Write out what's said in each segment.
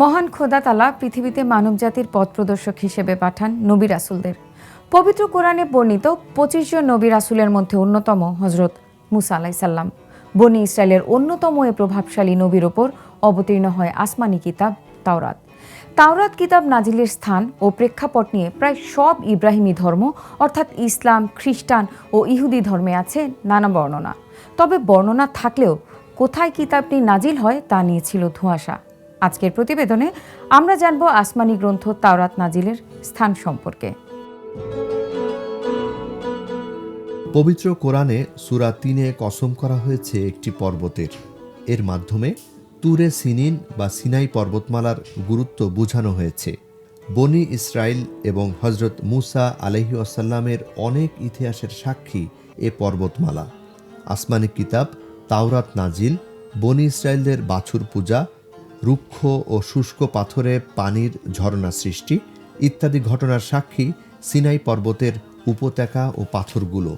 মহান খোদা তালা পৃথিবীতে মানবজাতির পথ প্রদর্শক হিসেবে পাঠান নবী রাসুলদের। পবিত্র কোরআনে বর্ণিত পঁচিশ জন নবী রাসুলের মধ্যে অন্যতম হজরত মুসা আলাইসাল্লাম বনি ইসরায়েলের অন্যতম এ প্রভাবশালী নবীর ওপর অবতীর্ণ হয় আসমানি কিতাব তাওরাত। তাওরাত কিতাব নাজিলের স্থান ও প্রেক্ষাপট নিয়ে প্রায় সব ইব্রাহিমী ধর্ম, অর্থাৎ ইসলাম, খ্রিস্টান ও ইহুদি ধর্মে আছে নানা বর্ণনা। তবে বর্ণনা থাকলেও কোথায় কিতাবটি নাজিল হয় তা নিয়ে ছিল ধোঁয়াশা। আজকের প্রতিবেদনে আমরা জানব আসমানি গ্রন্থ তাওরাত নাজিলের স্থান সম্পর্কে। পবিত্র কোরআনে সুরা তিনে কসম করা হয়েছে একটি পর্বতের। এর মাধ্যমে তুরে সিনিন বা সিনাই পর্বতমালার গুরুত্ব বোঝানো হয়েছে। বনি ইসরায়েল এবং হজরত মুসা আলহি আসাল্লামের অনেক ইতিহাসের সাক্ষী এ পর্বতমালা। আসমানি কিতাব তাওরাত নাজিল, বনি ইসরায়েলদের বাছুর পূজা রুক্ষ ও শুষ্ক পাথরে পানির ঝর্ণা সৃষ্টি, ইত্যাদি ঘটনার সাক্ষী সিনাই পর্বতের উপত্যকা ও পাথরগুলো।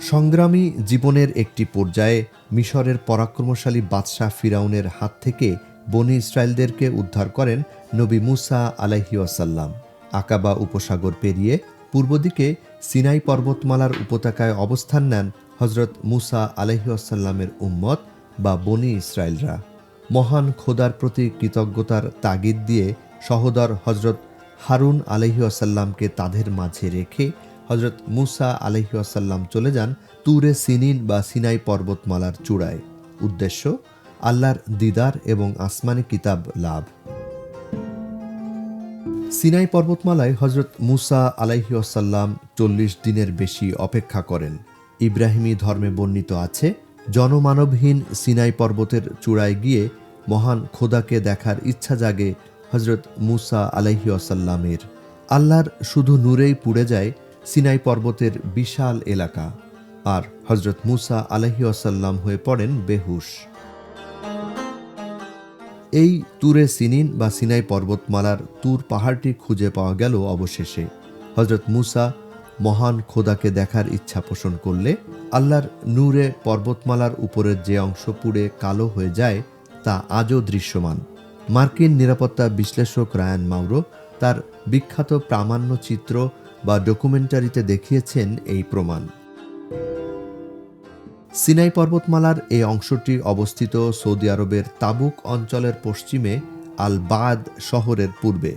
সংগ্রামী জীবনের একটি পর্যায়ে মিশরের পরাক্রমশালী বাদশাহ ফিরাউনের হাত থেকে বনি ইসরায়েলদেরকে উদ্ধার করেন নবী মুসা আলাইহিওয়াসাল্লাম আকাবা উপসাগর পেরিয়ে পূর্ব দিকে সিনাই পর্বতমালার উপত্যকায় অবস্থান নেন হজরত মুসা আলাইহিওয়াসাল্লামের উম্মত বা বনি ইসরায়েলরা। মহান খোদার প্রতি কৃতজ্ঞতার তাগিদ দিয়ে সহোদর হজরত হারুন আলহিউসাল্লামকে তাদের মাঝে রেখে হজরত মুসা আলহিউসাল্লাম চলে যান তুরে সিনিন বা সিনাই পর্বতমালার চূড়ায়। উদ্দেশ্য, আল্লাহর দিদার এবং আসমানি কিতাব লাভ। সিনাই পর্বতমালায় হজরত মুসা আলাইহিউসাল্লাম চল্লিশ দিনের বেশি অপেক্ষা করেন। ইব্রাহিমী ধর্মে বর্ণিত আছে জনমানবহীন সিনাই পর্বতের চূড়ায় গিয়ে মহান খোদাকে দেখার ইচ্ছা জাগে হজরত মুসা আলাইহি আসাল্লামের আল্লাহর শুধু নূরেই পুড়ে যায় সিনাই পর্বতের বিশাল এলাকা। আর হজরত মুসা আলাইহি আসাল্লাম হয়ে পড়েন বেহুশ। এই তুরে সিনিন বা সিনাই পর্বতমালার তুর পাহাড়টি খুঁজে পাওয়া গেল অবশেষে। হজরত মুসা মহান খোদাকে দেখার ইচ্ছা পোষণ করলে আল্লাহর নূরে পর্বতমালার উপরের যে অংশ পুড়ে কালো হয়ে যায়, তা আজও দৃশ্যমান। মার্কিন নিরাপত্তা বিশ্লেষক রায়ান মাউরো তার বিখ্যাত প্রামাণ্য চিত্র বা ডকুমেন্টারিতে দেখিয়েছেন এই প্রমাণ। সিনাই পর্বতমালার এই অংশটি অবস্থিত সৌদি আরবের তাবুক অঞ্চলের পশ্চিমে আল বাদ শহরের পূর্বে।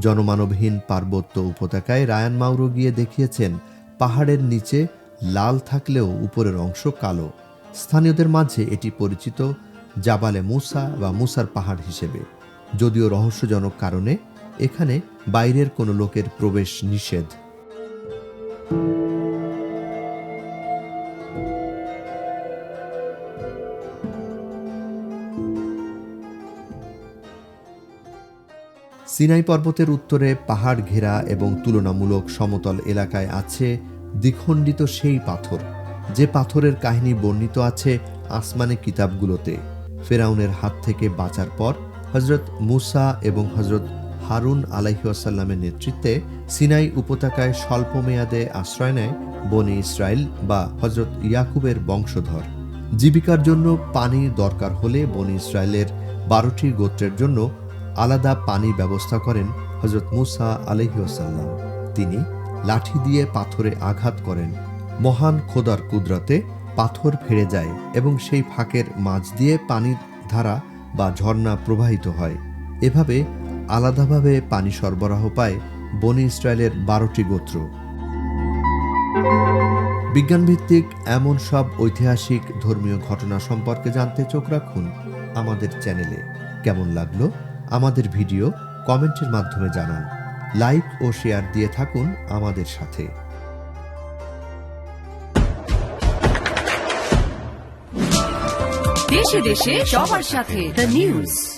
জনমানবহীন পার্বত্য উপত্যকায় রায়ান মাউরো গিয়ে দেখিয়েছেন, পাহাড়ের নিচে লাল থাকলেও উপরের অংশ কালো। স্থানীয়দের মাঝে এটি পরিচিত জাবালে মুসা বা মুসার পাহাড় হিসেবে। যদিও রহস্যজনক কারণে এখানে বাইরের কোনো লোকের প্রবেশ নিষেধ। সিনাই পর্বতের উত্তরে পাহাড় ঘেরা এবং তুলনামূলক সমতল এলাকায় আছে দ্বিখণ্ডিত সেই পাথর। যে পাথরের কাহিনী বর্ণিত আছে আসমানে কিতাবগুলোতে। ফেরাউনের হাত থেকে বাঁচার পর হজরত মুসা এবং হজরত হারুন আলাইহাসাল্লামের নেতৃত্বে সিনাই উপত্যকায় স্বল্প মেয়াদে আশ্রয় নেয় বনি ইসরায়েল বা হজরত ইয়াকুবের বংশধর। জীবিকার জন্য পানির দরকার হলে বনি ইসরায়েলের বারোটি গোত্রের জন্য আলাদা পানি ব্যবস্থা করেন হজরত মুসা আলহিউসাল্লাম তিনি লাঠি দিয়ে পাথরে আঘাত করেন। মহান খোদার কুদরতে পাথর ফেড়ে যায় এবং সেই ফাঁকের মাঝ দিয়ে পানির ধারা বা ঝর্ণা প্রবাহিত হয়। এভাবে আলাদাভাবে পানি সরবরাহ পায় বনি ইসরায়েলের বারোটি গোত্র। বিজ্ঞানভিত্তিক এমন সব ঐতিহাসিক ধর্মীয় ঘটনা সম্পর্কে জানতে চোখ রাখুন আমাদের চ্যানেলে। কেমন লাগল? আমাদের ভিডিও কমেন্টের মাধ্যমে জানান। লাইক ও শেয়ার দিয়ে থাকুন আমাদের সাথে। দেশে দেশে সবার সাথে দ্য নিউজ।